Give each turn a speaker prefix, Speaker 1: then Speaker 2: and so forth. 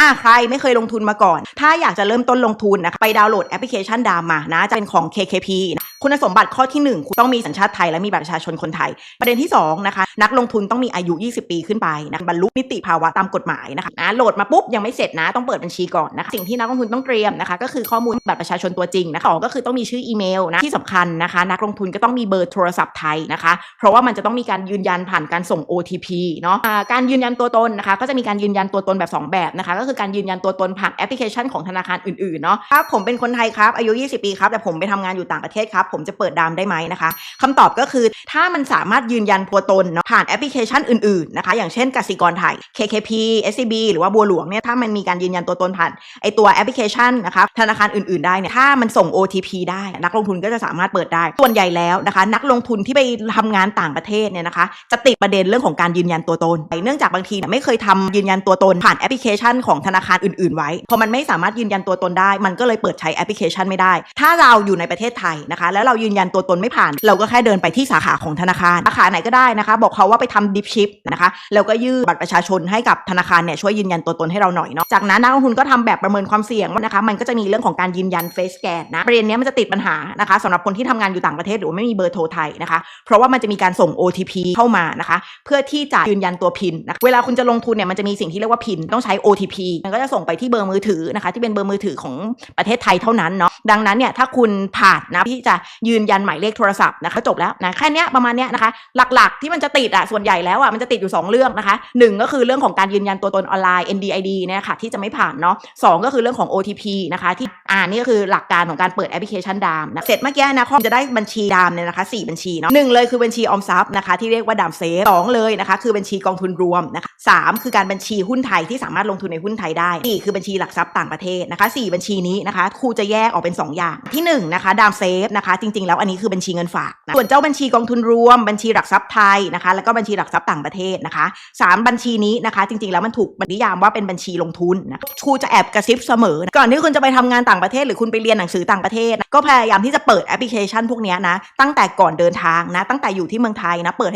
Speaker 1: อ่าใครไม่เคยลงทุนมาก่อน ถ้าอยากจะเริ่มต้นลงทุนนะคะไปดาวน์โหลดแอปพลิเคชันดามมานะจะเป็นของ KKP นะ คุณสมบัติข้อที่ 1 คุณต้องมีสัญชาติไทยและมีบัตรประชาชนคนไทย ประเด็นที่2นะคะนักลงทุนต้องมีอายุ 20 ปีขึ้นไปนะบรรลุนิติภาวะตามกฎหมายนะคะนะโหลดมาปุ๊บยังไม่เสร็จนะต้องเปิดบัญชีก่อนนะคะสิ่งที่นักลงทุนต้องเตรียมนะคะ ก็คือข้อมูลบัตรประชาชนตัวจริงนะคะสองก็คือต้องมีชื่ออีเมลนะที่สำคัญนะคะ นักลงทุนก็ต้องมีเบอร์โทรศัพท์ไทยนะคะ เพราะว่ามันจะต้องมีการยืนยันผ่านการส่ง OTP เนาะการยืนยันตัวตนนะคะ ก็จะมีการยืนยันตัวตนแบบ 2 แบบนะคะ ก็คือการยืนยันตัวตนผ่านแอปพลิเคชันของธนาคารอื่นๆเนาะถ้าผมเป็นคนไทยครับอายุ 20 ปีครับแต่ผมไปทำงานอยู่ต่างประเทศครับผมจะเปิดดามได้ไหมนะคะคำตอบก็คือถ้ามันสามารถยืนยันตัวตนเนาะผ่านแอปพลิเคชันอื่นๆนะคะ อย่างเช่นกสิกรไทย KKP SCB หรือว่าบัวหลวงเนี่ยถ้ามันมีการยืนยันตัวตนผ่านไอตัวแอปพลิเคชันนะคะธนาคารอื่นๆได้เนี่ยถ้ามันส่ง OTP ได้ นักลงทุนก็จะสามารถเปิดได้ ส่วนใหญ่แล้วนะคะ นักลงทุนที่ไปทำงานต่างประเทศเนี่ยนะคะ จะติดประเด็นเรื่องของการยืนยันตัวตนเนื่องจากบางทีไม่เคยทำยืนยันตัวตนผ่านแอปพลิเคชันของธนาคารอื่นๆไว้พอมันไม่สามารถยืนยันตัวตนได้ มันก็เลยเปิดใช้แอปพลิเคชันไม่ได้ ถ้าเราอยู่ในประเทศไทยนะคะแล้วเรายืนยันตัวตนไม่ผ่าน เราก็แค่เดินไปที่สาขาของธนาคารสาขาไหนก็ได้นะคะ บอกเขาว่าไปทำดิฟชิปนะคะแล้วก็ยื่นบัตรประชาชนให้กับธนาคารเนี่ยช่วยยืนยันตัวตนให้เราหน่อยเนาะจากนั้นนักลงทุนก็ทำแบบประเมินความเสี่ยงนะคะ มันก็จะมีเรื่องของการยืนยันเฟสแกนนะประเด็นนี้มันจะติดปัญหานะคะสำหรับคนที่ทำงานอยู่ต่างประเทศหรือไม่มีเบอร์โทรไทยนะคะ เพราะว่ามันจะมีการส่ง OTP เข้ามานะคะ เพื่อที่จะยืนยันตัวพินนะเวลาคุณจะลงทุนเนี่ยมันจะมีสิ่งที่เรียกว่าพินต้องใช้ OTP มันก็จะส่งไปที่เบอร์มือถือนะคะ ที่เป็นเบอร์มือถือของประเทศไทยเท่านั้นเนาะดังนั้นเนี่ยถ้าคุณผ่านนะที่จะยืนยันหมายเลขโทรศัพท์นะคะจบแล้วนะแค่นี้ประมาณเนี้ยนะคะ หลักๆที่มันจะติดอะส่วนใหญ่แล้วอะมันจะติดอยู่ 2 เรื่องนะคะหนึ่งก็คือเรื่องของการยืนยันตัวตนออนไลน์ NDID เนี่ยค่ะที่จะไม่ผ่านเนาะสองก็คือเรื่องของ OTP นะคะที่อ่านี่ก็คือหลักการของการเปิดแอปพลิเคชันดามนะเสร็จเมื่อกี้นะคอจะได้บัญชีดามเนี่ยนะคะสี่บัญชีเนาะหนึ่งเลยคือบัญชีออมทรัพย์นะคะที่เรียกว่าดามเซฟสองเลยนะคะคือบัญชีกองทุนรวมนะคะ สามคือการบัญชีหุ้นไทยที่สามารถลงทุนในหุ้นไทยได้สี่คือบัญชีหลักทรัพย์ต่างประเทศนะคะสี่บัญชีนี้นะคะครูจะแยกออกเป็นสองอย่างที่หนึ่งนะคะดามเซฟนะคะจริงๆ แล้วอันนี้คือบัญชีเงินฝากนะส่วนเจ้าบัญชีกองทุนรวมบัญชีหลักทรัพย์ไทยนะคะแล้วก็บัญชีหลักทรัพย์ต่างประเทศนะคะสามบัญชีนี้นะคะ จริงๆ แล้วมันถูกนิยามว่าเป็นบัญชีลงทุนนะครูจะแอบกระซิบเสมอนะก่อนที่คุณจะไปทำงานต่างประเทศ หรือคุณไปเรียนหนังสือต่างประเทศนะก็พยายามที่จะเปิดแอปพลิเคชันพวกนี้นะตั้งแต่ก่อนเดินทางนะตั้งแต่อยู่ที่เมืองไทยนะเปิด